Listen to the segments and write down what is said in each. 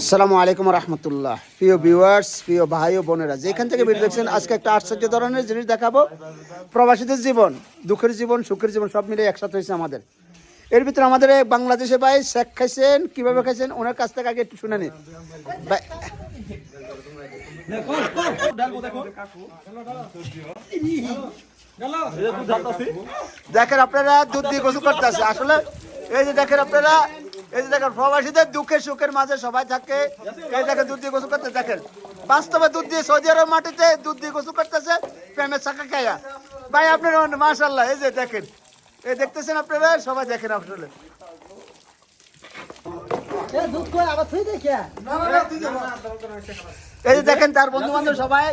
আসসালামু আলাইকুম রহমতুল্লাহ। প্রিয় ভিউয়ার্স প্রিয় ভাই ও বোনেরা, যেখান থেকে ভিডিও দেখছেন, আজকে একটা আশ্চর্য ধরনের জিনিস দেখাবো। প্রবাসীদের জীবন, দুঃখের জীবন, সুখের জীবন, সব মিলে একসাথে হয়েছে আমাদের। এর ভিতরে আমাদের বাংলাদেশে ভাই, শেখ খাইছেন, কীভাবে খাইছেন, ওনার কাছ থেকে আগে একটু শুনে নিন দেখেন আপনারা দুধ দিয়ে গোসল করতেছে আসলে এই যে দেখেন আপনারা এই যে দেখেন, প্রবাসীদের দুঃখে সুখের মাঝে সবাই থাকে। এই দেখেন, দুধ দিয়ে গোসল করতে দেখেন। বাস্তবে দুধ দিয়ে সৌদি আরব মাটিতে দুধ দিয়ে গোসল করতেছে প্রেমের চাকা খাইয়া। ভাই, আপনারা মাসাল্লাহ এই যে দেখেন। এই দেখতেছেন আপনারা? সবাই দেখেন আসলে এই যে দেখেন তার বন্ধু বান্ধব সবাই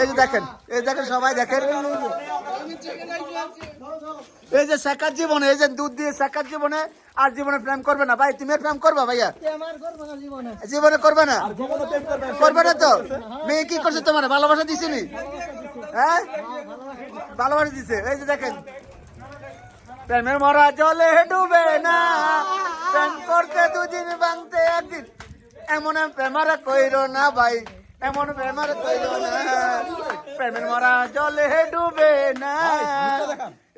এই যে দেখেন এই দেখেন সবাই দেখেন এই যে শেখার জীবনে এই যে দুধ দিয়ে শেখার জীবনে আর জীবনে প্রেম করবে না ভাই তুমি প্রেম করবা ভাইয়া জীবনে করবে না করবে না তো মেয়ে কি করছে তোমার ভালোবাসা দিছে নি হ্যাঁ ভালোবাসা দিছে এই যে দেখেন প্রেমের মরা জলে ডুবে না প্রেম করতে দুদিন বাংতে একদিন। এমন প্রেমার কইরো না ভাই এমন প্রেমার কইরো না। প্রেমের মরা জলে ডুবে না।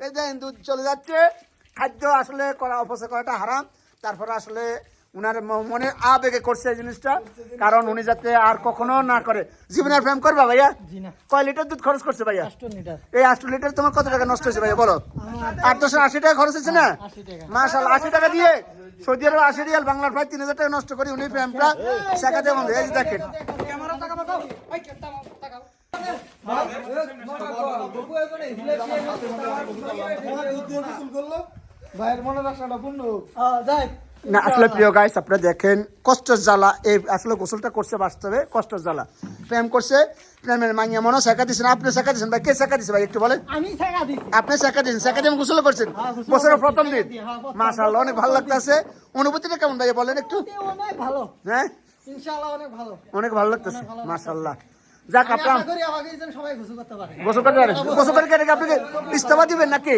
এই দেখেন দুধ চলে যাচ্ছে খাদ্য আসলে করা অপচয় করাটা হারাম তারপরে আসলে উনার ম- মনে আবেগে করছে এই জিনিসটা কারণ উনি যাতে আর কখনো না করে জীবনে আর প্রেম করবা ভাইয়া কয় লিটার দুধ খরচ করছে ভাইয়া এই আট লিটার তোমার কত টাকা নষ্ট হয়েছে ভাইয়া বলো আট দশশো আশি টাকা খরচ হয়েছে না মাসাল আশি টাকা দিয়ে সৌদি আরব আশি রিয়াল বাংলার প্রায় তিন হাজার টাকা নষ্ট করি উনি প্রেমটা শেখাতে বন্ধু এই দেখেন ভাইয়ের মনে রাখাটা পূর্ণ না আসলে প্রিয় গাইস আপনারা দেখেন কষ্টের জ্বালা এই আসলে গোসলটা করছে বাস্তবে কষ্টের জ্বালা। প্রেম করছে প্রেমের মাইয়া মনে শেখা দিচ্ছেন আপনি শেখা দিচ্ছেন ভাই কে শেখা দিচ্ছে ভাই একটু বলেন? আপনি শেখা দিচ্ছেন শেখা দিয়ে গোসল করছেন? হ্যাঁ, বছরের প্রথম দিন। হ্যাঁ, মাশাআল্লাহ অনেক ভালো লাগতেছে। অনুভূতিটা কেমন ভাই বলেন একটু। অনেক ভালো। হ্যাঁ? ইনশাআল্লাহ অনেক ভালো। অনেক ভালো লাগতেছে মাশাআল্লাহ। যাক আপনার গোসল করতে পারেন গোসল করে কি আপনাকে ইস্তফা দিবেন নাকি?